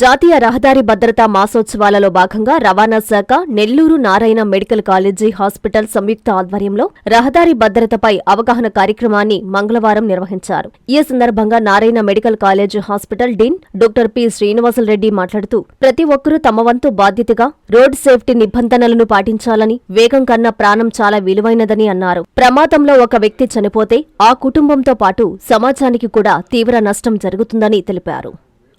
జాతీయ రహదారి భద్రతా మాసోత్సవాలలో భాగంగా రవాణా శాఖ Nellore Narayana medical college hospital సంయుక్త ఆధ్వర్యంలో రహదారి భద్రతపై అవగాహన కార్యక్రమాన్ని మంగళవారం నిర్వహించారు. ఈ సందర్భంగా Narayana medical college hospital dean doctor P Srinivasareddy మాట్లాడుతూ ప్రతి ఒక్కరూ తమ వంతు బాధ్యతగా రోడ్ సేఫ్టీ నిబంధనలను పాటించాలని వేగం కన్నా ప్రాణం చాలా విలువైనదని అన్నారు. ప్రమాదంలో ఒక వ్యక్తి చనిపోతే ఆ కుటుంబంతో పాటు సమాజానికి కూడా తీవ్ర నష్టం జరుగుతుందని తెలిపారు.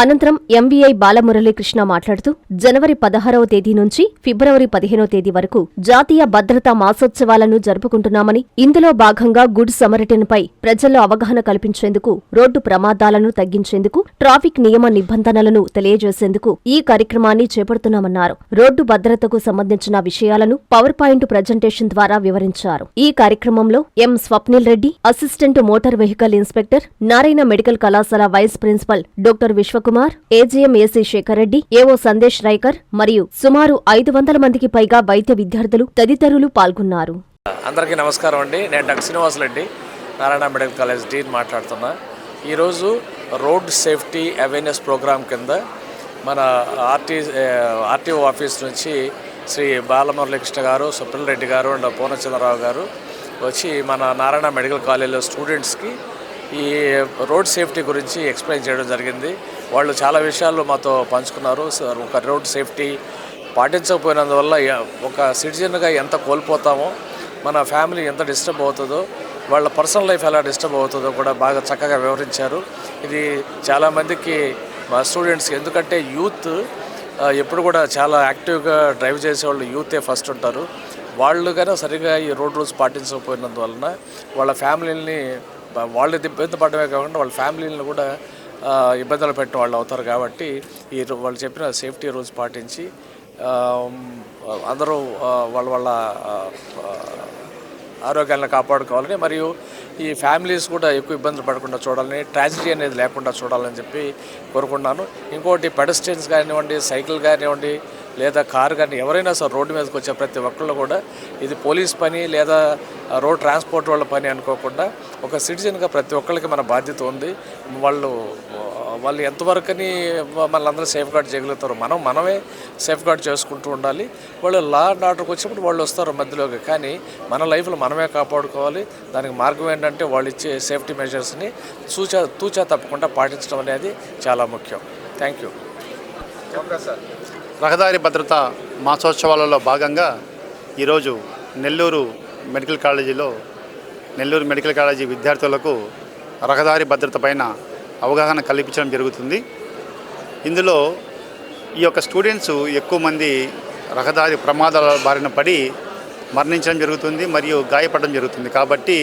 అనంతరం ఎంవీఐ బాలమురళీకృష్ణ మాట్లాడుతూ జనవరి పదహారవ తేదీ నుంచి ఫిబ్రవరి పదిహేనో తేదీ వరకు జాతీయ భద్రతా మాసోత్సవాలను జరుపుకుంటున్నామని ఇందులో భాగంగా గుడ్ సమరటన్పై ప్రజల్లో అవగాహన కల్పించేందుకు రోడ్డు ప్రమాదాలను తగ్గించేందుకు ట్రాఫిక్ నియమ నిబంధనలను తెలియజేసేందుకు ఈ కార్యక్రమాన్ని చేపడుతున్నామన్నారు. రోడ్డు భద్రతకు సంబంధించిన విషయాలను పవర్ పాయింట్ ప్రజెంటేషన్ ద్వారా వివరించారు. ఈ కార్యక్రమంలో M Swapnil Reddy assistant motor vehicle inspector Narayana medical కళాశాల vice principal doctor Vishwa Kumar AGM AC Shekar Reddy AO Sandesh Raikar మరియు సుమారు ఐదు వందల మందికి పైగా వైద్య విద్యార్థులు తదితరులు పాల్గొన్నారు. అందరికీ నమస్కారం అండి. నేను doctor Srinivasareddy Narayana medical college dean మాట్లాడుతున్నా. ఈరోజు రోడ్ సేఫ్టీ అవేర్నెస్ ప్రోగ్రాం కింద మన ఆర్టీ ఆర్టీఓ ఆఫీస్ నుంచి శ్రీ బాలమురళీకృష్ణ గారు సుప్రీల్ రెడ్డి గారు అండ్ పూర్ణచంద్రరావు గారు వచ్చి మన నారాయణ మెడికల్ కాలేజ్లో స్టూడెంట్స్కి ఈ రోడ్ సేఫ్టీ గురించి ఎక్స్ప్లెయిన్ చేయడం జరిగింది. వాళ్ళు చాలా విషయాలు మాతో పంచుకున్నారు. సో ఒక రోడ్ సేఫ్టీ పాటించకపోయినందువల్ల ఒక సిటిజన్గా ఎంత కోల్పోతామో మన ఫ్యామిలీ ఎంత డిస్టర్బ్ అవుతుందో వాళ్ళ పర్సనల్ లైఫ్ ఎలా డిస్టర్బ్ అవుతుందో కూడా బాగా చక్కగా వివరించారు. ఇది చాలామందికి మా స్టూడెంట్స్ ఎందుకంటే యూత్ ఎప్పుడు కూడా చాలా యాక్టివ్గా డ్రైవ్ చేసేవాళ్ళు యూతే ఫస్ట్ ఉంటారు. వాళ్ళు కానీ సరిగా ఈ రోడ్ రూల్స్ పాటించకపోయినందువలన వాళ్ళ ఫ్యామిలీని వాళ్ళు ఇబ్బంది పడమే కాకుండా వాళ్ళ ఫ్యామిలీని కూడా ఇబ్బందులు పెట్టిన వాళ్ళు అవుతారు కాబట్టి ఈ వాళ్ళు చెప్పిన సేఫ్టీ రూల్స్ పాటించి అందరూ వాళ్ళ వాళ్ళ ఆరోగ్యాన్ని ఆరోగ్యాలను కాపాడుకోవాలని మరియు ఈ ఫ్యామిలీస్ కూడా ఎక్కువ ఇబ్బందులు పడకుండా చూడాలని ట్రాజిడీ అనేది లేకుండా చూడాలని చెప్పి కోరుకున్నాను ఇంకోటి పెడస్ట్రియన్స్ కానివ్వండి సైకిల్ కానివ్వండి లేదా కారు కానీ ఎవరైనా సరే రోడ్డు మీదకి వచ్చే ప్రతి ఒక్కళ్ళు కూడా ఇది పోలీస్ పని లేదా రోడ్ ట్రాన్స్పోర్ట్ వాళ్ళ పని అనుకోకుండా ఒక సిటిజన్గా ప్రతి ఒక్కరికి మన బాధ్యత ఉంది. వాళ్ళు వాళ్ళు ఎంతవరకుని మనందరూ సేఫ్ గార్డ్ చేయగలుగుతారు మనం మనమే సేఫ్ గార్డ్ చేసుకుంటూ ఉండాలి. వాళ్ళు లా అండ్ ఆర్డర్కి వచ్చినప్పుడు వాళ్ళు వస్తారు మధ్యలోకి. కానీ మన లైఫ్లో మనమే కాపాడుకోవాలి. దానికి మార్గం ఏంటంటే వాళ్ళు ఇచ్చే సేఫ్టీ మెజర్స్ని సూచా తూచా తప్పకుండా పాటించడం అనేది చాలా ముఖ్యం. Thank you. రహదారి భద్రత మాసోత్సవాలలో భాగంగా ఈరోజు నెల్లూరు మెడికల్ కాలేజీలో నెల్లూరు మెడికల్ కాలేజీ విద్యార్థులకు రహదారి భద్రత పైన అవగాహన కల్పించడం జరుగుతుంది. ఇందులో ఈ యొక్క స్టూడెంట్స్ ఎక్కువ మంది రహదారి ప్రమాదాల బారిన పడి మరణించడం జరుగుతుంది మరియు గాయపడడం జరుగుతుంది. కాబట్టి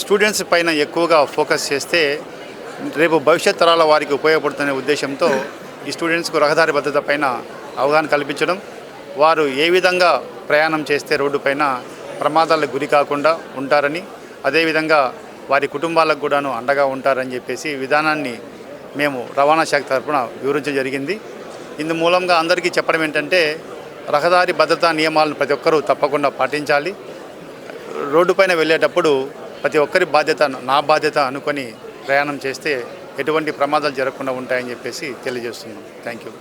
స్టూడెంట్స్ పైన ఎక్కువగా ఫోకస్ చేస్తే రేపు భవిష్యత్ తరాల వారికి ఉపయోగపడుతున్న ఉద్దేశంతో ఈ స్టూడెంట్స్కు రహదారి భద్రత పైన అవగాహన కల్పించడం వారు ఏ విధంగా ప్రయాణం చేస్తే రోడ్డు పైన ప్రమాదాలకు గురి కాకుండా ఉంటారని అదేవిధంగా వారి కుటుంబాలకు కూడాను అండగా ఉంటారని చెప్పేసి విధానాన్ని మేము రవాణా శాఖ తరఫున వివరించడం జరిగింది. ఇందు మూలంగా అందరికీ చెప్పడం ఏంటంటే రహదారి భద్రతా నియమాలను ప్రతి ఒక్కరూ తప్పకుండా పాటించాలి. రోడ్డుపైన వెళ్ళేటప్పుడు ప్రతి ఒక్కరి బాధ్యత నా బాధ్యత అనుకొని ప్రయాణం చేస్తే ఎటువంటి ప్రమాదాలు జరగకుండా ఉంటాయని చెప్పేసి తెలియజేస్తున్నాం. థ్యాంక్ యూ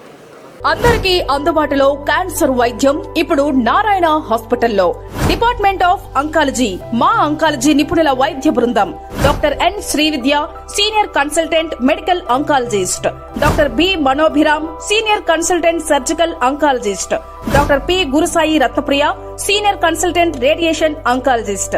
అందరికీ అందుబాటులో క్యాన్సర్ వైద్యం ఇప్పుడు నారాయణ హాస్పిటల్లో. డిపార్ట్మెంట్ ఆఫ్ అంకాలజీ మా అంకాలజీ నిపుణుల వైద్య బృందం. Doctor N Srividya senior consultant medical oncologist. Doctor B Manobhiram senior consultant surgical oncologist. Doctor P Gurusai Ratnapriya senior consultant radiation oncologist.